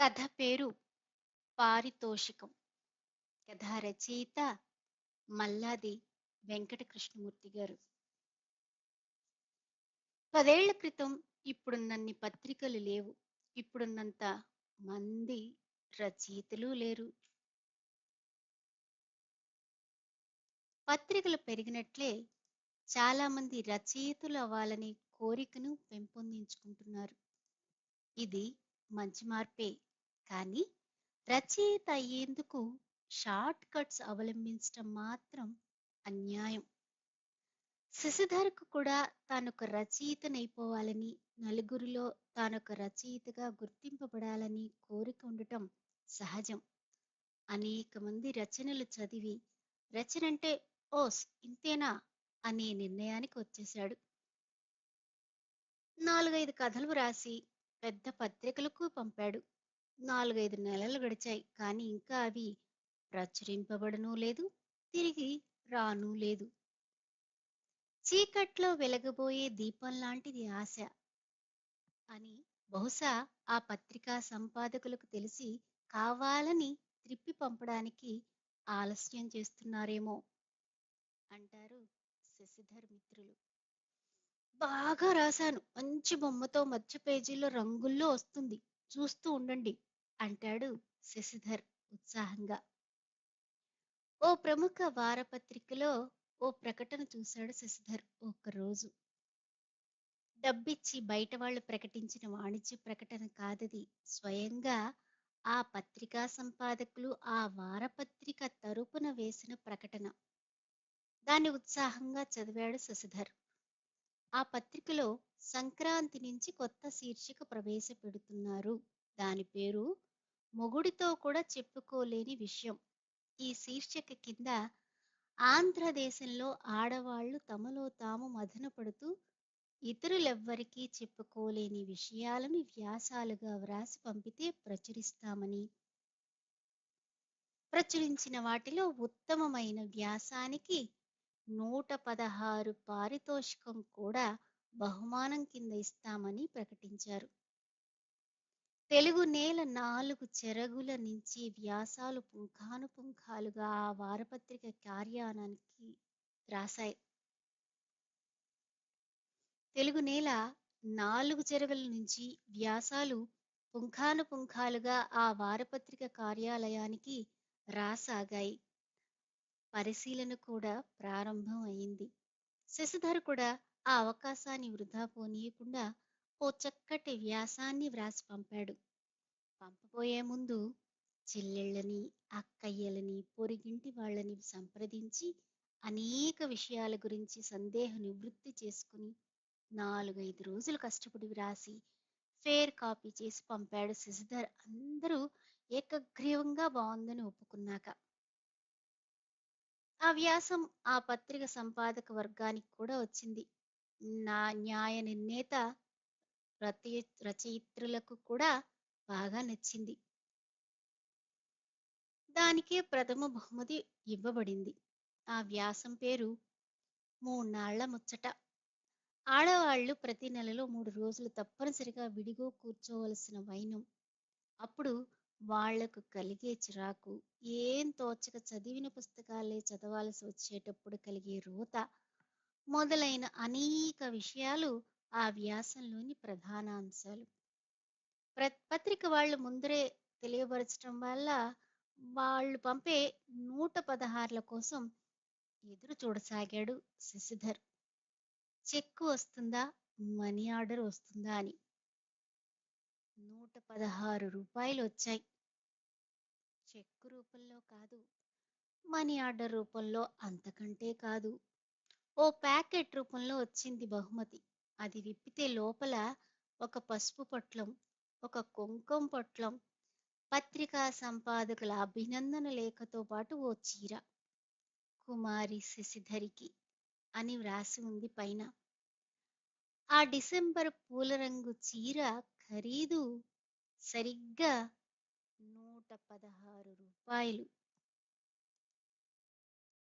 కథ పేరు పారితోషికం. కథ రచయిత మల్లాది వెంకట కృష్ణమూర్తి గారు. పదేళ్ళ క్రితం ఇప్పుడున్నన్ని పత్రికలు లేవు. ఇప్పుడున్నంత మంది రచయితలు లేరు. పత్రికలు పెరిగినట్లే చాలా మంది రచయితలు అవ్వాలని కోరికను పెంపొందించుకుంటున్నారు. ఇది మంచి మార్పే. కానీ రచయిత అయ్యేందుకు షార్ట్ కట్స్ అవలంబించటం మాత్రం అన్యాయం. శశిధర్కు కూడా తానొక రచయితనైపోవాలని నలుగురిలో తానొక రచయితగా గుర్తింపబడాలని కోరిక ఉండటం సహజం. అనేక మంది రచనలు చదివి రచనంటే ఓస్ ఇంతేనా అనే నిర్ణయానికి వచ్చేశాడు. నాలుగైదు కథలు రాసి పెద్ద పత్రికలకు పంపాడు. నాలుగైదు నెలలు గడిచాయి. కానీ ఇంకా అవి ప్రచురింపబడనూ లేదు తిరిగి రానూ లేదు. చీకట్లో వెలగబోయే దీపం లాంటిది ఆశ అని బహుశా ఆ పత్రికా సంపాదకులకు తెలిసి కావాలని త్రిప్పి పంపడానికి ఆలస్యం చేస్తున్నారేమో అంటారు శశిధర్ మిత్రులు. బాగా రాశాను. మంచి బొమ్మతో మధ్య పేజీలో రంగుల్లో వస్తుంది. చూస్తూ ఉండండి. అంటాడు శశిధర్ ఉత్సాహంగా. ఓ ప్రముఖ వారపత్రికలో ఓ ప్రకటన చూశాడు శశిధర్ ఒక్కరోజు. డబ్బిచ్చి బయట వాళ్ళు ప్రకటించిన వాణిజ్య ప్రకటన కాదది. స్వయంగా ఆ పత్రికా సంపాదకులు ఆ వారపత్రిక తరపున వేసిన ప్రకటన. దాన్ని ఉత్సాహంగా చదివాడు శశిధర్. ఆ పత్రికలో సంక్రాంతి నుంచి కొత్త శీర్షిక ప్రవేశపెడుతున్నారు. దాని పేరు మొగుడితో కూడా చెప్పుకోలేని విషయం. ఈ శీర్షిక కింద ఆంధ్రదేశంలో ఆడవాళ్ళు తమలో తాము మదనపడుతూ ఇతరులెవ్వరికీ చెప్పుకోలేని విషయాలను వ్యాసాలుగా వ్రాసి పంపితే ప్రచురిస్తామని. ప్రచురించిన వాటిలో ఉత్తమమైన వ్యాసానికి నూట పదహారు పారితోషికం కూడా బహుమానం కింద ఇస్తామని ప్రకటించారు. తెలుగు నేల నాలుగు చెరగుల నుంచి వ్యాసాలు పుంఖానుపుంఖాలుగా ఆ వారపత్రిక కార్యానానికి రాశాయి. తెలుగు నేల నాలుగు చెరగుల నుంచి వ్యాసాలు పుంఖానుపుంఖాలుగా ఆ వారపత్రిక కార్యాలయానికి రాసాగాయి. పరిశీలన కూడా ప్రారంభం అయింది. శశిధర్ కూడా ఆ అవకాశాన్ని వృధా పోనీయకుండా ఓ చక్కటి వ్యాసాన్ని వ్రాసి పంపాడు. పంపబోయే ముందు చెల్లెళ్ళని అక్కయ్యలని పొరిగింటి వాళ్ళని సంప్రదించి అనేక విషయాల గురించి సందేహ నివృత్తి చేసుకుని నాలుగైదు రోజులు కష్టపడి వ్రాసి ఫేర్ కాపీ చేసి పంపాడు శశిధర్ అందరూ ఏకగ్రీవంగా బాగుందని ఒప్పుకున్నాక. ఆ వ్యాసం ఆ పత్రిక సంపాదక వర్గానికి కూడా వచ్చింది. నా న్యాయ నిర్ణేత రచయి రచయిత్రులకు కూడా బాగా నచ్చింది. దానికే ప్రథమ బహుమతి ఇవ్వబడింది. ఆ వ్యాసం పేరు మూన్నాళ్ళ ముచ్చట. ఆడవాళ్ళు ప్రతి నెలలో మూడు రోజులు తప్పనిసరిగా విడిగో కూర్చోవలసిన వైనం. అప్పుడు వాళ్ళకు కలిగే చిరాకు ఏం తోచక చదివిన పుస్తకాలే చదవాల్సి వచ్చేటప్పుడు కలిగే రోత మొదలైన అనేక విషయాలు ఆ వ్యాసంలోని ప్రధాన అంశాలు ప్ర పత్రిక వాళ్ళు ముందరే తెలియపరచడం వల్ల వాళ్ళు పంపే నూట పదహారుల కోసం ఎదురు చూడసాగాడు శశిధర్. చెక్కు వస్తుందా? మనీ ఆర్డర్ వస్తుందా అని. నూట పదహారు రూపాయలు వచ్చాయి. చెక్కు రూపంలో కాదు మనీ ఆర్డర్ రూపంలో అంతకంటే కాదు. ఓ ప్యాకెట్ రూపంలో వచ్చింది బహుమతి. అది విప్పితే లోపల ఒక పసుపు పొట్లం ఒక కుంకుమ పొట్లం పత్రికా సంపాదకుల అభినందన లేఖతో పాటు ఓ చీర. కుమారి శశిధరికి అని వ్రాసి ఉంది పైన. ఆ డిసెంబర్ పూల రంగు చీర ఖరీదు సరిగ్గా నూట పదహారు రూపాయలు.